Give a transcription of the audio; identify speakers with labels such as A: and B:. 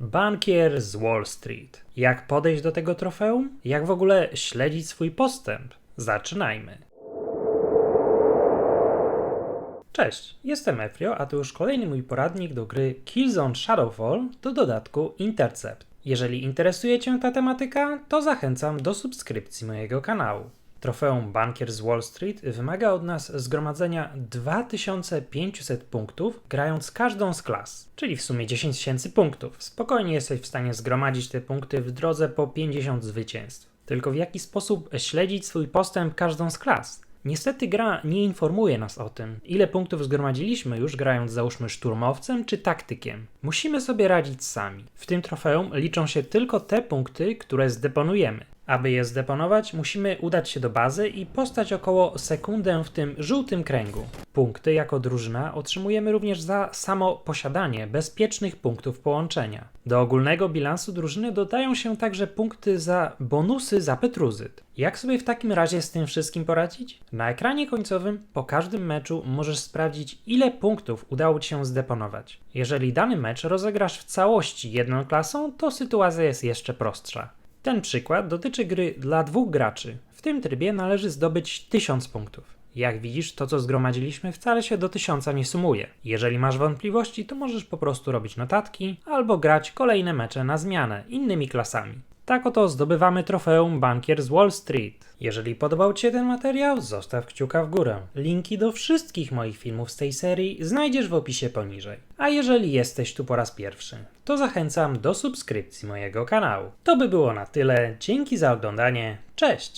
A: Bankier z Wall Street. Jak podejść do tego trofeum? Jak w ogóle śledzić swój postęp? Zaczynajmy. Cześć, jestem Efrio, a to już kolejny mój poradnik do gry Killzone Shadowfall do dodatku Intercept. Jeżeli interesuje Cię ta tematyka, to zachęcam do subskrypcji mojego kanału. Trofeum Bankier z Wall Street wymaga od nas zgromadzenia 2500 punktów, grając każdą z klas, czyli w sumie 10 tysięcy punktów. Spokojnie jesteś w stanie zgromadzić te punkty w drodze po 50 zwycięstw. Tylko w jaki sposób śledzić swój postęp każdą z klas? Niestety gra nie informuje nas o tym, ile punktów zgromadziliśmy już grając załóżmy szturmowcem czy taktykiem. Musimy sobie radzić sami. W tym trofeum liczą się tylko te punkty, które zdeponujemy. Aby je zdeponować, musimy udać się do bazy i postać około sekundę w tym żółtym kręgu. Punkty jako drużyna otrzymujemy również za samo posiadanie bezpiecznych punktów połączenia. Do ogólnego bilansu drużyny dodają się także punkty za bonusy za Petruzyt. Jak sobie w takim razie z tym wszystkim poradzić? Na ekranie końcowym po każdym meczu możesz sprawdzić, ile punktów udało Ci się zdeponować. Jeżeli dany mecz rozegrasz w całości jedną klasą, to sytuacja jest jeszcze prostsza. Ten przykład dotyczy gry dla dwóch graczy. W tym trybie należy zdobyć 1000 punktów. Jak widzisz, to co zgromadziliśmy wcale się do 1000 nie sumuje. Jeżeli masz wątpliwości, to możesz po prostu robić notatki albo grać kolejne mecze na zmianę innymi klasami. Tak oto zdobywamy trofeum Bankier z Wall Street. Jeżeli podobał Ci się ten materiał, zostaw kciuka w górę. Linki do wszystkich moich filmów z tej serii znajdziesz w opisie poniżej. A jeżeli jesteś tu po raz pierwszy, to zachęcam do subskrypcji mojego kanału. To by było na tyle. Dzięki za oglądanie. Cześć!